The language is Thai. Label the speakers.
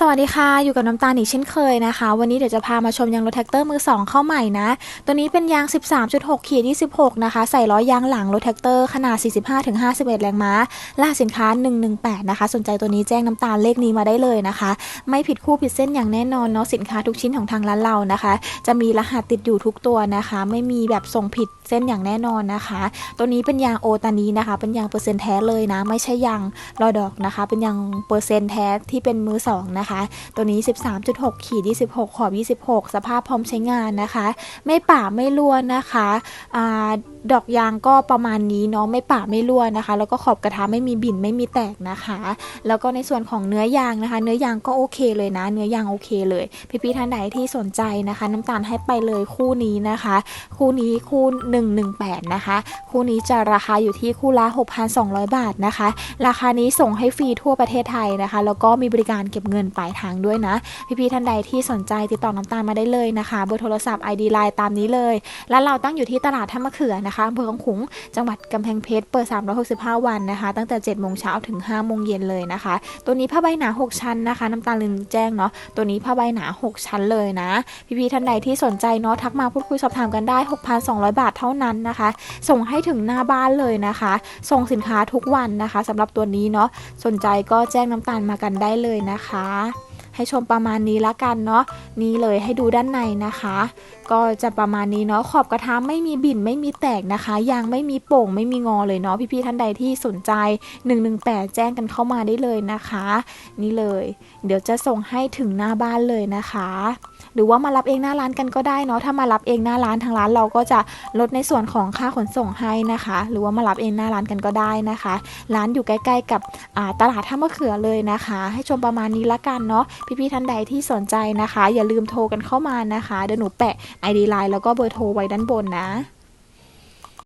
Speaker 1: สวัสดีค่ะ อยู่กับน้ำตาลอีกเช่นเคยนะคะ วันนี้เดี๋ยวจะพามาชมยางรถแท็กเตอร์มือ 2 เข้าใหม่นะ ตัวนี้เป็นยาง 13.6ขีด26 นะคะ ใส่ล้อยางหลังรถแท็กเตอร์ขนาด 45-51 แรงม้าล่าสินค้า 118 นะคะ สนใจตัวนี้แจ้งน้ำตาลเลขนี้มาได้เลยนะคะ ไม่ผิดคู่ผิดเส้นอย่างแน่นอนเนาะสินค้าทุกชิ้นของทางร้านเรานะคะ จะมีรหัสติดอยู่ทุกตัวนะคะ ไม่มีแบบส่งผิดเส้นอย่างแน่นอนนะคะ ตัวนี้เป็นยางโอตานีนะคะ เป็นยางเปอร์เซ็นต์แท้เลยนะ ไม่ใช่ยางรอดอกนะคะ เป็นยางเปอร์เซ็นต์แท้ที่เป็นมือสองนะคะ ตัวนี้ 13.6 ขีด 26 ขอบ 26 สภาพพร้อมใช้งานนะคะ ไม่ป่าไม่รั่วนนะคะอดอกยางก็ประมาณนี้เนาะไม่ป่าไม่รั่วนนะคะ แล้วก็ขอบกระทะไม่มีบิ่นไม่มีแตกนะคะ แล้วก็ในส่วนของเนื้อยางนะคะ เนื้อยางก็โอเคเลยนะ เนื้อยางโอเคเลย พี่ๆท่านใดที่สนใจนะคะ น้ำตาลให้ไปเลยคู่นี้นะคะ คู่นี้คู่ 118 นะคะ คู่นี้จะราคาอยู่ที่คู่ละ 6,200 บาทนะคะ ราคานี้ส่งให้ฟรีทั่วประเทศไทยนะคะ แล้วก็มีบริการเก็บเงินปลายทางด้วยนะ พี่ๆท่านใดที่สนใจติดต่อน้ำตาลมาได้เลยนะคะเบอร์โทรศัพท์ ID Line ตามนี้เลย และเราตั้งอยู่ที่ตลาดท่ามะเขือนะคะอำเภอของขุงจังหวัดกำแพงเพชรเปิด 365 วันนะคะ ตั้งแต่7โมงเช้าถึง5โมงเย็นเลยนะคะ ตัวนี้ผ้าใบหนา 6 ชั้นนะคะ น้ำตาลลืมแจ้งเนาะตัวนี้ผ้าใบหนา 6 ชั้นเลยนะ พี่ๆท่านใดที่สนใจเนาะทักมาพูดคุยสอบถามกันได้ 6,200 บาทเท่านั้นนะคะ ส่งให้ถึงหน้าบ้านเลยนะคะ ส่งสินค้าทุกวันนะคะสำหรับตัวนี้เนาะสนใจก็แจ้งน้ำตาลมากันได้เลยนะคะし ให้ชมประมาณนี้ละกันเนาะนี่เลยให้ดูด้านในนะคะ ก็จะประมาณนี้เนาะขอบกระทะไม่มีบิ่นไม่มีแตกนะคะ ยางไม่มีโป่งไม่มีงอเลยเนาะพี่ๆท่านใดที่สนใจ 118 แจ้งกันเข้ามาได้เลยนะคะ นี่เลย เดี๋ยวจะส่งให้ถึงหน้าบ้านเลยนะคะ หรือว่ามารับเองหน้าร้านกันก็ได้เนาะถ้ามารับเองหน้าร้านทางร้านเราก็จะลดในส่วนของค่าขนส่งให้นะคะ หรือว่ามารับเองหน้าร้านกันก็ได้นะคะ ร้านอยู่ใกล้ ๆ กับตลาดท่ามะเขือเลยนะคะ ให้ชมประมาณนี้ละกันเนาะพี่ๆท่านใดที่สนใจนะคะ อย่าลืมโทรกันเข้ามานะคะเดี๋ยวหนูแปะ ID Line แล้วก็เบอร์โทรไว้ด้านบนนะ